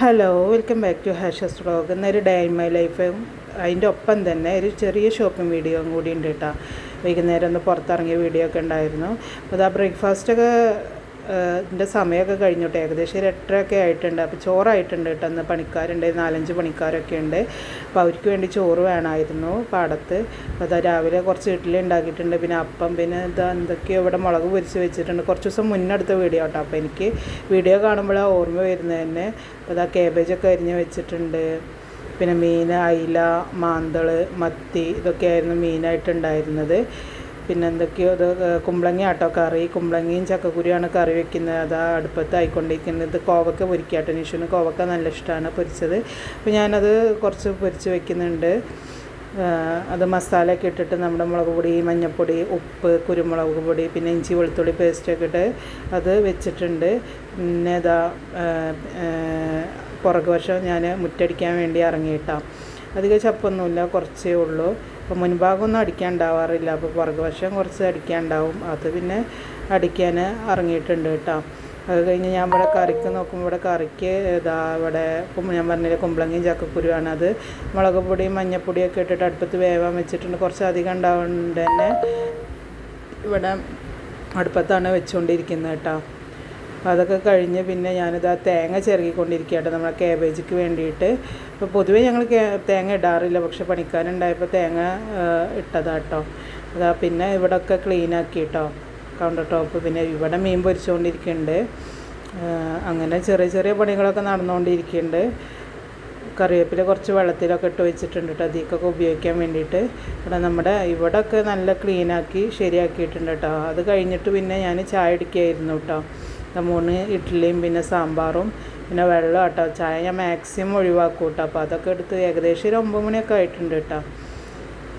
Hello welcome back to Hashas vlog എന്നൊരു day in my life അതിന്റെ ഒപ്പം തന്നെ ഒരു ചെറിയ ഷോപ്പിംഗ് വീഡിയോ കൂടി ഉണ്ട് കേട്ടോ. വൈകുന്നേരം ഒന്ന് പുറത്തിറങ്ങിയ വീഡിയോ ഒക്കെ ഉണ്ടായിരുന്നു. അപ്പോൾ ആ ബ്രേക്ക്ഫാസ്റ്റൊക്കെ ഇതിന്റെ സമയമൊക്കെ കഴിഞ്ഞോട്ടെ ഏകദേശം ഒരു എട്ടരയൊക്കെ ആയിട്ടുണ്ട്. അപ്പോൾ ചോറായിട്ടുണ്ട് കേട്ടോ അന്ന് പണിക്കാരുണ്ട്. നാലഞ്ച് പണിക്കാരൊക്കെ ഉണ്ട്. അപ്പോൾ അവർക്ക് വേണ്ടി ചോറ് വേണമായിരുന്നു പാടത്ത്. അപ്പോൾ അതാ രാവിലെ കുറച്ച് ഇഡ്ഡലി ഉണ്ടാക്കിയിട്ടുണ്ട്. പിന്നെ അപ്പം പിന്നെ ഇതാ എന്തൊക്കെയോ ഇവിടെ മുളക് പൊരിച്ച് വെച്ചിട്ടുണ്ട്. കുറച്ച് ദിവസം മുന്നെടുത്ത വീഡിയോ കേട്ടോ. അപ്പോൾ എനിക്ക് വീഡിയോ കാണുമ്പോഴാണ് ഓർമ്മ വരുന്നത് തന്നെ. അപ്പോൾ അതാ കേബേജൊക്കെ അരിഞ്ഞ് വെച്ചിട്ടുണ്ട്. പിന്നെ മീൻ അയില മാന്തൾ മത്തി ഇതൊക്കെയായിരുന്നു മീനായിട്ടുണ്ടായിരുന്നത് പിന്നെ എന്തൊക്കെയോ കുമ്പളങ്ങ ആട്ടോ കറി. കുമ്പളങ്ങയും ചക്കക്കുരിയാണ് കറി വെക്കുന്നത്. അതാ അടുപ്പത്ത് ആയിക്കൊണ്ടിരിക്കുന്നത് കോവക്ക പൊരിക്കാട്ടോ നിഷുവിന്. കോവക്ക നല്ല ഇഷ്ടമാണ് പൊരിച്ചത്. അപ്പോൾ ഞാനത് കുറച്ച് പൊരിച്ച് വെക്കുന്നുണ്ട്. അത് മസാലയൊക്കെ ഇട്ടിട്ട് നമ്മുടെ മുളക് പൊടി മഞ്ഞൾപ്പൊടി ഉപ്പ് കുരുമുളക് പൊടി പിന്നെ ഇഞ്ചി വെളുത്തുള്ളി പേസ്റ്റൊക്കെ ഇട്ട് അത് വെച്ചിട്ടുണ്ട്. പിന്നെ ഇതാ പുറകുവശം ഞാൻ മുറ്റടിക്കാൻ വേണ്ടി ഇറങ്ങിയിട്ടാണ് അധികം ചപ്പൊന്നുമില്ല കുറച്ചേ ഉള്ളൂ. അപ്പോൾ മുൻഭാഗമൊന്നും അടിക്കാൻ ഉണ്ടാവാറില്ല അപ്പോൾ പുറകുവശം കുറച്ച് അടിക്കാൻ ഉണ്ടാവും അത് പിന്നെ അടിക്കാൻ ഇറങ്ങിയിട്ടുണ്ട് കേട്ടോ. അത് കഴിഞ്ഞ് ഞാൻ ഇവിടെ കറിക്ക് നോക്കുമ്പോൾ ഇവിടെ കറിക്ക് ഇതാ ഇവിടെ ഞാൻ പറഞ്ഞില്ല കുമ്പളങ്ങയും ചക്കക്കുരുവാണ് അത്. മുളക് പൊടിയും മഞ്ഞപ്പൊടിയൊക്കെ ഇട്ടിട്ട് അടുപ്പത്ത് വേവാൻ വെച്ചിട്ടുണ്ട്. കുറച്ച് അധികം ഉണ്ടാവുന്നുണ്ട് തന്നെ ഇവിടെ അടുപ്പത്താണ് വെച്ചുകൊണ്ടിരിക്കുന്നത് കേട്ടോ. അപ്പോൾ അതൊക്കെ കഴിഞ്ഞ് പിന്നെ ഞാനിത് ആ തേങ്ങ ചിറകിക്കൊണ്ടിരിക്കുകയാണ് നമ്മുടെ കാബേജിക്ക് വേണ്ടിയിട്ട്. അപ്പോൾ പൊതുവേ ഞങ്ങൾ തേങ്ങ ഇടാറില്ല പക്ഷെ പണിക്കാരുണ്ടായപ്പോൾ തേങ്ങ ഇട്ടതാട്ടോ. അതാ പിന്നെ ഇവിടെയൊക്കെ ക്ലീൻ ആക്കി കേട്ടോ കൗണ്ടർ ടോപ്പ് പിന്നെ ഇവിടെ മീൻ പൊരിച്ചുകൊണ്ടിരിക്കുന്നുണ്ട് അങ്ങനെ ചെറിയ ചെറിയ പണികളൊക്കെ നടന്നുകൊണ്ടിരിക്കുന്നുണ്ട് കറിവേപ്പില കുറച്ച് വെള്ളത്തിലൊക്കെ ഇട്ട് വെച്ചിട്ടുണ്ട് കേട്ടോ അതിക്കൊക്കെ ഉപയോഗിക്കാൻ വേണ്ടിയിട്ട്. ഇവിടെ നമ്മുടെ ഇവിടെയൊക്കെ നല്ല ക്ലീനാക്കി ശരിയാക്കിയിട്ടുണ്ട് കേട്ടോ അത് കഴിഞ്ഞിട്ട് പിന്നെ ഞാൻ ചായ അടിക്കുകയായിരുന്നു കേട്ടോ മൂന്ന് ഇഡ്ഡലിയും പിന്നെ സാമ്പാറും പിന്നെ വെള്ളം കേട്ടോ ചായ ഞാൻ മാക്സിമം ഒഴിവാക്കും കേട്ടോ. അപ്പോൾ അതൊക്കെ എടുത്ത് ഏകദേശം ഒരു ഒമ്പത് മണിയൊക്കെ ആയിട്ടുണ്ട് കേട്ടോ.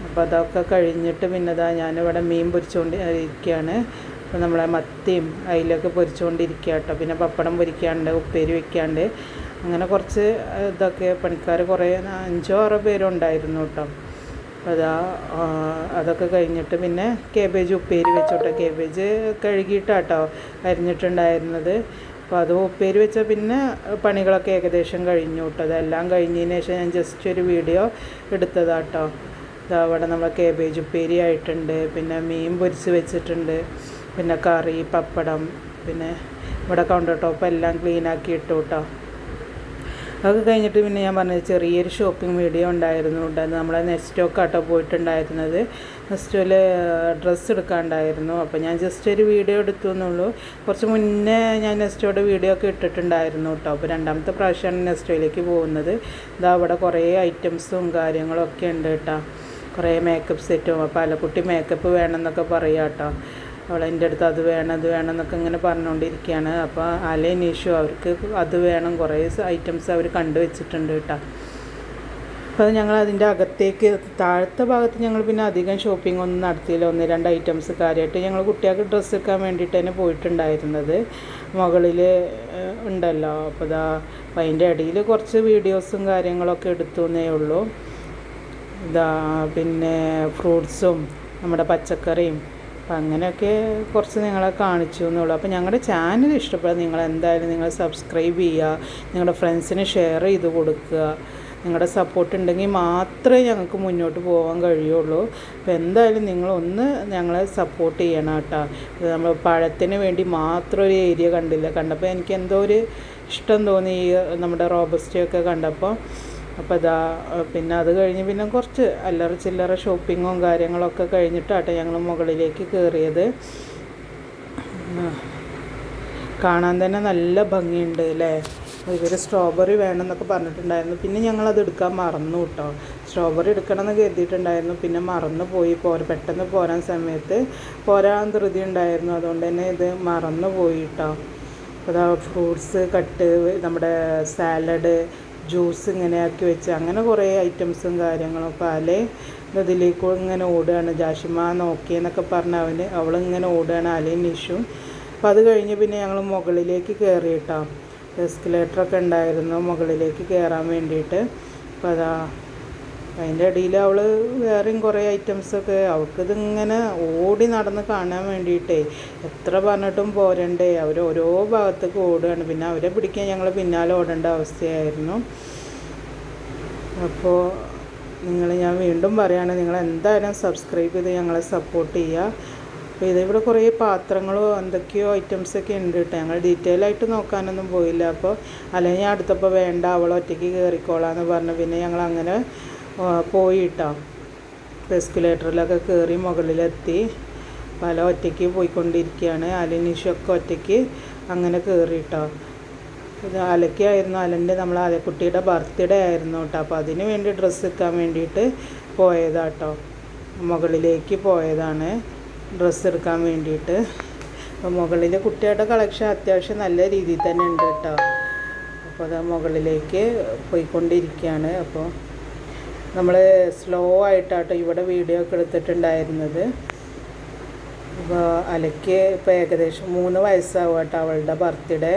അപ്പോൾ അതൊക്കെ കഴിഞ്ഞിട്ട് പിന്നെ ഇതാ ഞാനിവിടെ മീൻ പൊരിച്ചുകൊണ്ട് ഇരിക്കുകയാണ് അപ്പോൾ നമ്മളെ മത്തിയും അതിലൊക്കെ പൊരിച്ചുകൊണ്ടിരിക്കുക കേട്ടോ. പിന്നെ പപ്പടം പൊരിക്കാണ്ട് ഉപ്പേരി വെക്കാണ്ട്. അങ്ങനെ കുറച്ച് ഇതൊക്കെ പണിക്കാർ കുറേ അഞ്ചോ ആറോ പേരും ഉണ്ടായിരുന്നു കേട്ടോ. അതാ അതൊക്കെ കഴിഞ്ഞിട്ട് പിന്നെ കേബേജ് ഉപ്പേരി വെച്ചോട്ടെ. കേബേജ് കഴുകിയിട്ടാട്ടോ അരിഞ്ഞിട്ടുണ്ടായിരുന്നത്. അപ്പോൾ അത് ഉപ്പേരി വെച്ചാൽ പിന്നെ പണികളൊക്കെ ഏകദേശം കഴിഞ്ഞു കേട്ടോ. അതെല്ലാം കഴിഞ്ഞതിന് ശേഷം ഞാൻ ജസ്റ്റ് ഒരു വീഡിയോ എടുത്തതാട്ടോ. അവിടെ നമ്മൾ കേബേജ് ഉപ്പേരി ആയിട്ടുണ്ട്. പിന്നെ മീൻ പൊരിച്ച് വെച്ചിട്ടുണ്ട്. പിന്നെ കറി പപ്പടം പിന്നെ ഇവിടെ കൗണ്ടർ ടോപ്പ് എല്ലാം ക്ലീൻ ആക്കി ഇട്ടു കേട്ടോ. അതൊക്കെ കഴിഞ്ഞിട്ട് പിന്നെ ഞാൻ പറഞ്ഞത് ചെറിയൊരു ഷോപ്പിംഗ് വീഡിയോ ഉണ്ടായിരുന്നു. ഉണ്ടായിരുന്നു നമ്മളെ നെസ്റ്റോക്ക് ആട്ടോ പോയിട്ടുണ്ടായിരുന്നത് നെസ്റ്റോയിൽ ഡ്രസ്സ് എടുക്കാണ്ടായിരുന്നു. അപ്പോൾ ഞാൻ ജസ്റ്റ് ഒരു വീഡിയോ എടുത്തു എന്നുള്ളൂ കുറച്ച് മുന്നേ ഞാൻ നെസ്റ്റോയുടെ വീഡിയോ ഒക്കെ ഇട്ടിട്ടുണ്ടായിരുന്നു കേട്ടോ അപ്പോൾ രണ്ടാമത്തെ പ്രാവശ്യമാണ് നെസ്റ്റോയിലേക്ക് പോകുന്നത്. ഇതാ അവിടെ കുറേ ഐറ്റംസും കാര്യങ്ങളൊക്കെ ഉണ്ട് കേട്ടോ കുറേ മേക്കപ്പ് സെറ്റും അപ്പോൾ അലക്കുട്ടി മേക്കപ്പ് വേണമെന്നൊക്കെ പറയാം കേട്ടോ അവൾ എന്റെ അടുത്ത് അത് വേണം അത് വേണം എന്നൊക്കെ ഇങ്ങനെ പറഞ്ഞുകൊണ്ടിരിക്കുകയാണ്. അപ്പോൾ അലേ നീഷു അവർക്ക് അത് വേണം കുറേ ഐറ്റംസ് അവർ കണ്ടുവച്ചിട്ടുണ്ട് കേട്ടോ. അപ്പോൾ ഞങ്ങൾ അതിന്റെ അകത്തേക്ക് താഴത്തെ ഭാഗത്ത് ഞങ്ങൾ പിന്നെ അധികം ഷോപ്പിംഗ് ഒന്നും നടത്തിയില്ല. ഒന്ന് രണ്ട് ഐറ്റംസ് കാര്യമായിട്ട് ഞങ്ങൾ കുട്ടികൾക്ക് ഡ്രസ്സ് എടുക്കാൻ വേണ്ടിയിട്ട് തന്നെ പോയിട്ടുണ്ടായിരുന്നത്. മുകളിൽ ഉണ്ടല്ലോ. അപ്പോൾ ഇതാ അതിന്റെ ഇടയിൽ കുറച്ച് വീഡിയോസും കാര്യങ്ങളൊക്കെ എടുത്തു എന്നേ ഉള്ളൂ. ഇതാ പിന്നെ ഫ്രൂട്ട്സും നമ്മുടെ പച്ചക്കറിയും അപ്പം അങ്ങനെയൊക്കെ കുറച്ച് നിങ്ങളെ കാണിച്ചു എന്നുള്ളൂ. അപ്പോൾ ഞങ്ങളുടെ ചാനൽ ഇഷ്ടപ്പെടാൻ നിങ്ങൾ എന്തായാലും നിങ്ങൾ സബ്സ്ക്രൈബ് ചെയ്യുക നിങ്ങളുടെ ഫ്രണ്ട്സിന് ഷെയർ ചെയ്ത് കൊടുക്കുക. നിങ്ങളുടെ സപ്പോർട്ട് ഉണ്ടെങ്കിൽ മാത്രമേ ഞങ്ങൾക്ക് മുന്നോട്ട് പോകാൻ കഴിയുള്ളൂ. അപ്പോൾ എന്തായാലും നിങ്ങളൊന്ന് ഞങ്ങളെ സപ്പോർട്ട് ചെയ്യണം കേട്ടോ. നമ്മൾ പഴത്തിന് വേണ്ടി മാത്രം ഒരു ഏരിയ കണ്ടില്ല. കണ്ടപ്പോൾ എനിക്ക് എന്തോ ഒരു ഇഷ്ടം തോന്നി നമ്മുടെ റോബസ്റ്റയൊക്കെ കണ്ടപ്പോൾ അപ്പോൾ ഇതാ പിന്നെ അത് കഴിഞ്ഞ് പിന്നെ കുറച്ച് അല്ലറ ചില്ലറ ഷോപ്പിങ്ങും കാര്യങ്ങളൊക്കെ കഴിഞ്ഞിട്ടാട്ടെ ഞങ്ങൾ മുകളിലേക്ക് കയറിയത് കാണാൻ തന്നെ നല്ല ഭംഗിയുണ്ട് അല്ലേ? ഇവർ സ്ട്രോബെറി വേണമെന്നൊക്കെ പറഞ്ഞിട്ടുണ്ടായിരുന്നു. പിന്നെ ഞങ്ങളത് എടുക്കാൻ മറന്നു കേട്ടോ. സ്ട്രോബെറി എടുക്കണമെന്ന് കരുതിയിട്ടുണ്ടായിരുന്നു. പിന്നെ മറന്നു പോയി. പോ പെട്ടെന്ന് പോരാൻ സമയത്ത് പോരാൻ ധൃതി ഉണ്ടായിരുന്നു. അതുകൊണ്ട് തന്നെ ഇത് മറന്നു പോയി കേട്ടോ. അതാ ഫ്രൂട്ട്സ് കട്ട് നമ്മുടെ സാലഡ് ജ്യൂസ് ഇങ്ങനെ ആക്കി വെച്ച് അങ്ങനെ കുറേ ഐറ്റംസും കാര്യങ്ങളൊക്കെ അല്ലേ ഇതിലേക്ക് ഇങ്ങനെ ഓടുകയാണ്. ജാഷിമ നോക്കിയെന്നൊക്കെ പറഞ്ഞ അവന് അവളിങ്ങനെ ഓടുകയാണ് അലയും നിഷും. അപ്പം അത് കഴിഞ്ഞ് പിന്നെ ഞങ്ങൾ മുകളിലേക്ക് കയറി കേട്ടോ എസ്കലേറ്ററൊക്കെ ഉണ്ടായിരുന്നു മുകളിലേക്ക് കയറാൻ വേണ്ടിയിട്ട്. അപ്പോൾ അതാ അതിന്റെ ഇടയിൽ അവൾ വേറെയും കുറേ ഐറ്റംസൊക്കെ അവൾക്കിതിങ്ങനെ ഓടി നടന്ന് കാണാൻ വേണ്ടിയിട്ടേ എത്ര പറഞ്ഞിട്ടും പോരണ്ടേ. അവർ ഓരോ ഭാഗത്തേക്ക് ഓടുകയാണ്. പിന്നെ അവരെ പിടിക്കാൻ ഞങ്ങൾ പിന്നാലെ ഓടേണ്ട അവസ്ഥയായിരുന്നു. അപ്പോൾ നിങ്ങൾ ഞാൻ വീണ്ടും പറയുകയാണ് നിങ്ങൾ എന്തായാലും സബ്സ്ക്രൈബ് ചെയ്ത് ഞങ്ങളെ സപ്പോർട്ട് ചെയ്യുക അപ്പോൾ ഇതിവിടെ കുറേ പാത്രങ്ങളോ എന്തൊക്കെയോ ഐറ്റംസൊക്കെ ഉണ്ട് കേട്ടോ. ഞങ്ങൾ ഡീറ്റെയിൽ ആയിട്ട് നോക്കാനൊന്നും പോയില്ല. അപ്പോൾ അല്ലെങ്കിൽ അടുത്തപ്പോൾ വേണ്ട. അവൾ ഒറ്റയ്ക്ക് കയറിക്കോളാന്ന് പറഞ്ഞു. പിന്നെ ഞങ്ങൾ അങ്ങനെ പോയി കേട്ടോ എസ്കുലേറ്ററിലൊക്കെ കയറി മുകളിലെത്തി. പല ഒറ്റയ്ക്ക് പോയിക്കൊണ്ടിരിക്കുകയാണ്. അലിനിഷൊക്കെ ഒറ്റയ്ക്ക് അങ്ങനെ കയറി കേട്ടോ ഇത് അലക്കായിരുന്നു അലന്റെ നമ്മൾ അലക്കുട്ടിയുടെ ബർത്ത്ഡേ ആയിരുന്നു കേട്ടോ. അപ്പോൾ അതിന് വേണ്ടി ഡ്രസ്സ് എടുക്കാൻ വേണ്ടിയിട്ട് പോയതാട്ടോ. മുകളിലേക്ക് പോയതാണ് ഡ്രസ്സ് എടുക്കാൻ വേണ്ടിയിട്ട്. അപ്പോൾ മുകളിൽ കുട്ടിയുടെ കളക്ഷൻ അത്യാവശ്യം നല്ല രീതിയിൽ തന്നെ ഉണ്ട് കേട്ടോ. അപ്പോൾ അത് മുകളിലേക്ക് പോയിക്കൊണ്ടിരിക്കുകയാണ്. അപ്പോൾ നമ്മൾ സ്ലോ ആയിട്ടാട്ടോ ഇവിടെ വീഡിയോ ഒക്കെ എടുത്തിട്ടുണ്ടായിരുന്നത്. അപ്പോൾ അലയ്ക്ക് ഇപ്പോൾ ഏകദേശം മൂന്ന് വയസ്സാവും കേട്ടോ അവളുടെ ബർത്ത്ഡേ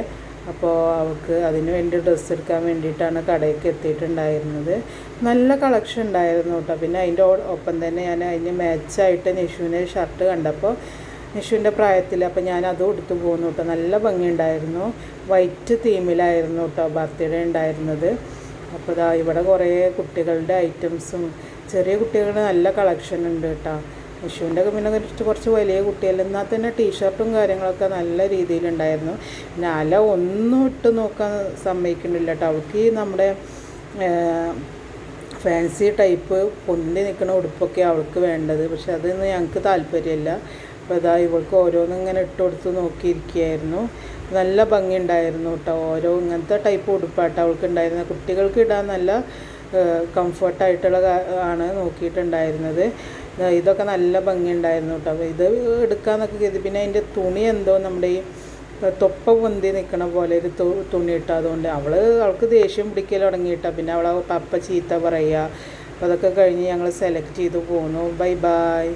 അപ്പോൾ അവൾക്ക് അതിന് വേണ്ടി ഡ്രസ്സ് എടുക്കാൻ വേണ്ടിയിട്ടാണ് കടയ്ക്ക് എത്തിയിട്ടുണ്ടായിരുന്നത്. നല്ല കളക്ഷൻ ഉണ്ടായിരുന്നു കേട്ടോ പിന്നെ അതിന്റെ ഒപ്പം തന്നെ ഞാൻ അതിന് മാച്ചായിട്ട് നിഷുവിന്റെ ഷർട്ട് കണ്ടപ്പോൾ നിഷുവിന്റെ പ്രായത്തിൽ അപ്പോൾ ഞാൻ അതും എടുത്തു പോകുന്നു കേട്ടോ നല്ല ഭംഗിയുണ്ടായിരുന്നു. വൈറ്റ് തീമിലായിരുന്നു കേട്ടോ ബർത്ത്ഡേ ഉണ്ടായിരുന്നത്. അപ്പോൾ ഇതാ ഇവിടെ കുറേ കുട്ടികളുടെ ഐറ്റംസും ചെറിയ കുട്ടികളുടെ നല്ല കളക്ഷൻ ഉണ്ട് കേട്ടോ വിഷുവിന്റെ ഒക്കെ പിന്നെ കുറച്ച് കുറച്ച് വലിയ കുട്ടികളിൽ എന്നാൽ തന്നെ ടീഷർട്ടും കാര്യങ്ങളൊക്കെ നല്ല രീതിയിലുണ്ടായിരുന്നു പിന്നെ അല ഒന്നും ഇട്ട് നോക്കാൻ സമ്മതിക്കുന്നില്ല കേട്ടോ അവൾക്ക് ഈ നമ്മുടെ ഫാൻസി ടൈപ്പ് പൊന്തി നിൽക്കുന്ന ഉടുപ്പൊക്കെ അവൾക്ക് വേണ്ടത്. പക്ഷെ അതൊന്നും ഞങ്ങൾക്ക് താല്പര്യമില്ല. അപ്പോൾ ഇതാ ഇവൾക്ക് ഓരോന്നും ഇങ്ങനെ ഇട്ട് കൊടുത്ത് നോക്കിയിരിക്കുകയായിരുന്നു. നല്ല ഭംഗി ഉണ്ടായിരുന്നു കേട്ടോ. ഓരോ ഇങ്ങനത്തെ ടൈപ്പ് ഉടുപ്പാട്ടോ അവൾക്ക് ഉണ്ടായിരുന്നത് കുട്ടികൾക്ക് ഇടാൻ നല്ല കംഫർട്ടായിട്ടുള്ള ആണ് നോക്കിയിട്ടുണ്ടായിരുന്നത്. ഇതൊക്കെ നല്ല ഭംഗി ഉണ്ടായിരുന്നു കേട്ടോ. ഇത് എടുക്കാമെന്നൊക്കെ കരുതി. പിന്നെ അതിന്റെ തുണി എന്തോ നമ്മുടെ ഈ തൊപ്പ പൊന്തി നിൽക്കണ പോലെ ഒരു തുണി ഇട്ട. അതുകൊണ്ട് അവൾ അവൾക്ക് ദേഷ്യം പിടിക്കൽ തുടങ്ങിയിട്ടാ പിന്നെ അവളെ പപ്പ ചീത്ത പറയുക. അപ്പോൾ അതൊക്കെ കഴിഞ്ഞ് ഞങ്ങൾ സെലക്ട് ചെയ്ത് പോന്നു. Bye bye